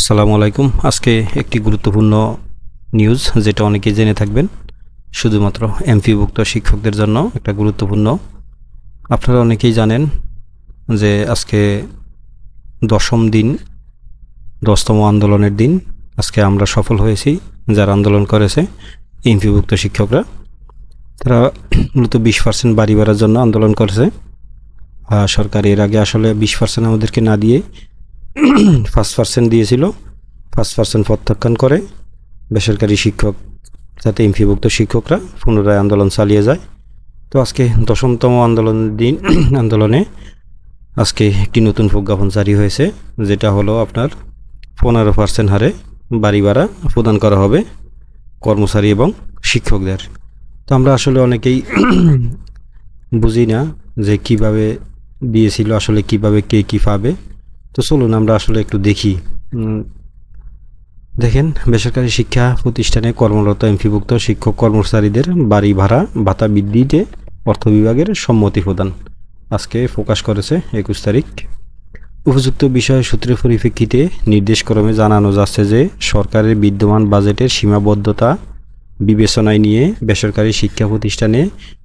আসসালামু আলাইকুম। আজকে একটি গুরুত্বপূর্ণ নিউজ যেটা অনেকেই জেনে থাকবেন। শুধুমাত্র এমপিভুক্ত শিক্ষকদের জন্য একটা গুরুত্বপূর্ণ। আপনারা অনেকেই জানেন যে আজকে দশম দিন, দশতম আন্দোলনের দিন। আজকে আমরা সফল হয়েছি, যারা আন্দোলন করেছে এমপিভুক্ত শিক্ষকরা। তারা মূলত বিশ পার্সেন্ট বাড়ি বাড়ার জন্য আন্দোলন করেছে। সরকার এর আগে আসলে বিশ পার্সেন্ট আমাদেরকে না দিয়ে ফার্স্ট পার্সেন্ট দিয়েছিল ফার্স্ট পার্সেন্ট প্রত্যাখ্যান করে বেসরকারি শিক্ষক, যাতে এমপিভুক্ত শিক্ষকরা পুনরায় আন্দোলন চালিয়ে যায়। তো আজকে দশমতম আন্দোলনের দিন, আন্দোলনে আজকে একটি নতুন প্রজ্ঞাপন জারি হয়েছে, যেটা হলো আপনার পনেরো পার্সেন্ট হারে বাড়ি ভাড়া প্রদান করা হবে কর্মচারী এবং শিক্ষকদের। তো আমরা আসলে অনেকেই বুঝি না যে কীভাবে দিয়েছিল, আসলে কীভাবে কে কী পাবে। তো চলুন আমরা আসলে একটু দেখি। দেখেন, বেসরকারি শিক্ষা প্রতিষ্ঠানে কর্মরত এমপিভুক্ত শিক্ষক কর্মচারীদের বাড়ি ভাড়া, ভাতা বৃদ্ধিতে অর্থ বিভাগের সম্মতি প্রদান। আজকে প্রকাশ করেছে একুশ তারিখ। উপযুক্ত বিষয় সূত্রের পরিপ্রেক্ষিতে নির্দেশক্রমে জানানো যাচ্ছে যে, সরকারের বিদ্যমান বাজেটের সীমাবদ্ধতা বিবেচনায় নিয়ে বেসরকারি শিক্ষা প্রতিষ্ঠানে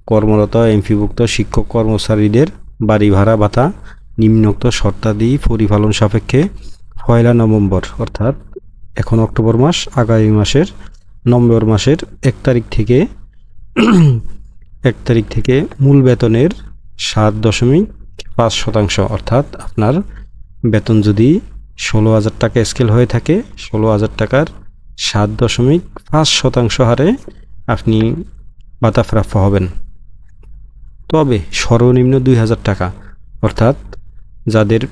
কর্মরত এমপিভুক্ত শিক্ষক কর্মচারীদের বাড়ি ভাড়া, ভাতা নিম্নোক্ত শর্তাদি পরিপালন সাপেক্ষে পয়লা নভেম্বর, অর্থাৎ এখন অক্টোবর মাস, আগামী মাসের নভেম্বর মাসের এক তারিখ থেকে এক তারিখ থেকে মূল বেতনের সাত দশমিক পাঁচ শতাংশ, অর্থাৎ আপনার বেতন যদি ষোলো হাজার টাকা স্কেল হয়ে থাকে, ষোলো হাজার টাকার সাত দশমিক পাঁচ শতাংশ হারে আপনি ভাতা হবেন। তবে সর্বনিম্ন দুই হাজার টাকা, অর্থাৎ যাদের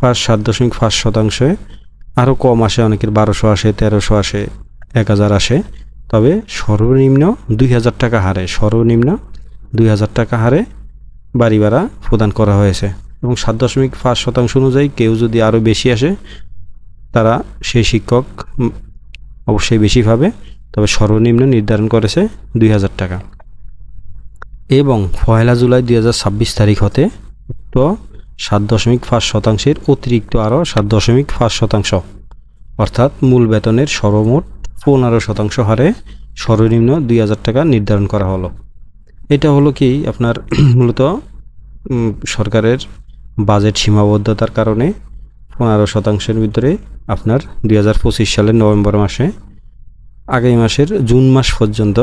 পাঁচ, সাত দশমিক পাঁচ শতাংশে আরও কম আসে, অনেকের বারোশো আসে, তেরোশো আসে, এক হাজার আসে। তবে সর্বনিম্ন দুই হাজার টাকা হারে, সর্বনিম্ন দুই হাজার টাকা হারে বাড়ি ভাড়া প্রদান করা হয়েছে। এবং সাত দশমিক পাঁচ শতাংশ অনুযায়ী কেউ যদি আরও বেশি আসে, তারা সেই শিক্ষক অবশ্যই বেশি পাবে, তবে সর্বনিম্ন নির্ধারণ করেছে দুই হাজার টাকা। এবং পয়লা জুলাই দুই হাজার ছাব্বিশ তারিখ হতে তো সাত দশমিক পাঁচ শতাংশের অতিরিক্ত আরও সাত দশমিক পাঁচ শতাংশ। অর্থাৎ মূল বেতনের সর্বমোট পনেরো শতাংশ হারে সর্বনিম্ন দুই হাজার টাকা নির্ধারণ করা হলো। এটা হলো কি আপনার মূলত সরকারের বাজেট সীমাবদ্ধতার কারণে পনেরো শতাংশের ভিতরে আপনার দুই হাজার পঁচিশ সালের নভেম্বর মাসে আগামী মাসের জুন মাস পর্যন্ত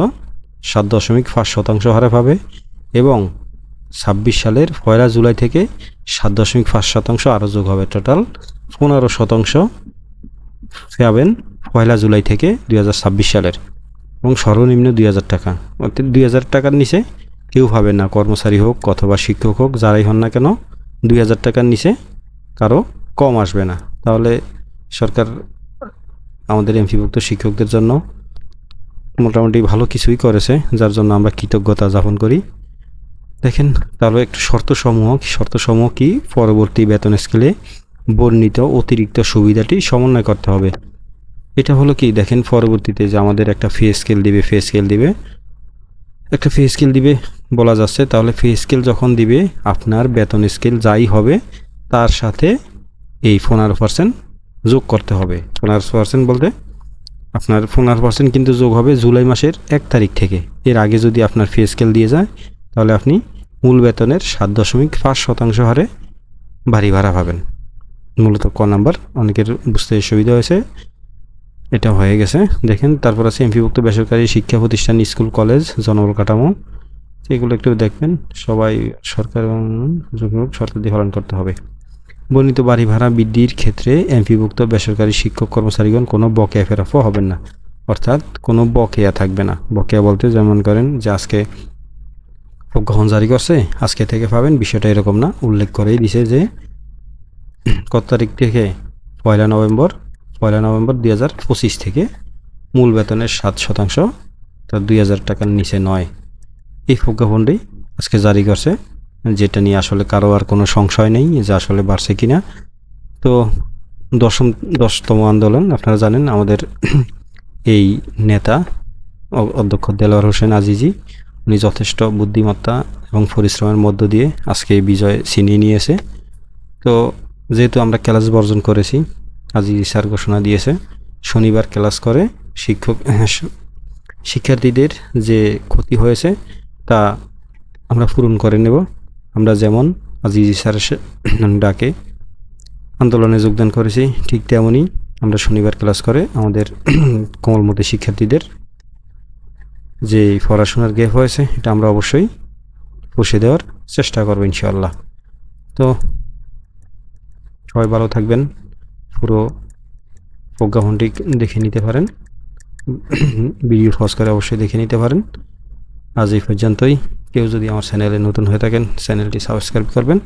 সাত দশমিক পাঁচ শতাংশ হারে পাবে এবং ছাব্বিশ সালের পয়লা জুলাই থেকে সাত দশমিক পাঁচ শতাংশ আরও যোগ হবে টোটাল পনেরো শতাংশ পাবেন পয়লা জুলাই থেকে দুই হাজার ছাব্বিশ সালের এবং সর্বনিম্ন দুই হাজার টাকা। অর্থাৎ দুই হাজার টাকার নিচে কেউ পাবেন না, কর্মচারী হোক অথবা শিক্ষক হোক, যারাই হন না কেন দুই হাজার টাকার নিচে কারও কম আসবে না। তাহলে সরকার আমাদের এমপিভুক্ত শিক্ষকদের জন্য মোটামুটি ভালো কিছুই করেছে, যার জন্য আমরা কৃতজ্ঞতা যাপন করি। দেখেন তাহলে একটু শর্তসমূহ শর্তসমূহ কি? পরবর্তী বেতন স্কেলে বর্ণিত অতিরিক্ত সুবিধাটি সমন্বয় করতে হবে। এটা হলো কি? দেখেন, পরবর্তীতে যে আমাদের একটা ফে স্কেল দিবে, ফে স্কেল দিবে। একটা ফে স্কেল দিবে বলা যাচ্ছে, তাহলে ফে স্কেল যখন দিবে, আপনার বেতন স্কেল যাই হবে, তার সাথে এই পনেরো পার্সেন্ট যোগ করতে হবে। পনেরো পার্সেন্ট বলতে, আপনার পনেরো পার্সেন্ট কিন্তু যোগ হবে জুলাই মাসের এক তারিখ থেকে। এর আগে যদি আপনার ফে স্কেল দিয়ে যায় তাহলে আপনি মূল বেতনের সাত দশমিক পাঁচ শতাংশ হারে বাড়ি ভাড়া পাবেন। মূলত ক নাম্বার, অনেকের বুঝতে সুবিধা হয়েছে। এটা হয়ে গেছে। দেখেন, তারপর আছে এমপিভুক্ত বেসরকারি শিক্ষা প্রতিষ্ঠান, স্কুল, কলেজ, জনবল কাঠামো। এগুলো একটু দেখবেন। সবাই সরকার সরকার দিয়ে পালন করতে হবে। বর্ণিত বাড়ি ভাড়া বৃদ্ধির ক্ষেত্রে এমপিভুক্ত বেসরকারি শিক্ষক কর্মচারীগণ কোনো বকেয়া ফেরাফও হবেন না। অর্থাৎ কোনো বকেয়া থাকবে না। বকেয়া বলতে যেমন করেন যে আজকে প্রজ্ঞাপন জারি করছে। আজকে থেকে পাবেন, বিষয়টা এরকম না। উল্লেখ করেই দিছে যে, কত তারিখ থেকে? পয়লা নভেম্বর। পয়লা নভেম্বর দুই হাজার পঁচিশ থেকে মূল বেতনের সাত শতাংশ, তা দুই হাজার টাকার নিচে নয়। এই প্রজ্ঞাপনটি আজকে জারি করছে, যেটা নিয়ে আসলে কারও আর কোনো সংশয় নেই যে আসলে বাড়ছে কি না তো দশম, দশতম আন্দোলন, আপনারা জানেন আমাদের এই নেতা অধ্যক্ষ দেলোয়ার হোসেন আজিজি উনি যথেষ্ট বুদ্ধিমত্তা এবং পরিশ্রমের মধ্য দিয়ে আজকে এই বিজয় ছিনিয়ে নিয়েছে তো যেহেতু আমরা ক্লাস বর্জন করেছি আজিজি স্যার ঘোষণা দিয়েছে, শনিবার ক্লাস করে শিক্ষক শিক্ষার্থীদের যে ক্ষতি হয়েছে তা আমরা পূরণ করে নেব। আমরা যেমন আজিজি স্যার ডাকে, আন্দোলনে যোগদান করেছি, ঠিক তেমনই আমরা শনিবার ক্লাস করে আমাদের কোমলমতি শিক্ষার্থীদের যে পড়াশোনার গ্যাপ হয়েছে, এটা আমরা অবশ্যই পুষে দেওয়ার চেষ্টা করব ইনশাআল্লাহ। তো সবাই ভালো থাকবেন, পুরো প্রজ্ঞাপনটি দেখে নিতে পারেন, ভিডিও ফস করে অবশ্যই দেখে নিতে পারেন। আজ এই পর্যন্তই। কেউ যদি আমার চ্যানেলে নতুন হয়ে থাকেন, চ্যানেলটি সাবস্ক্রাইব করবেন।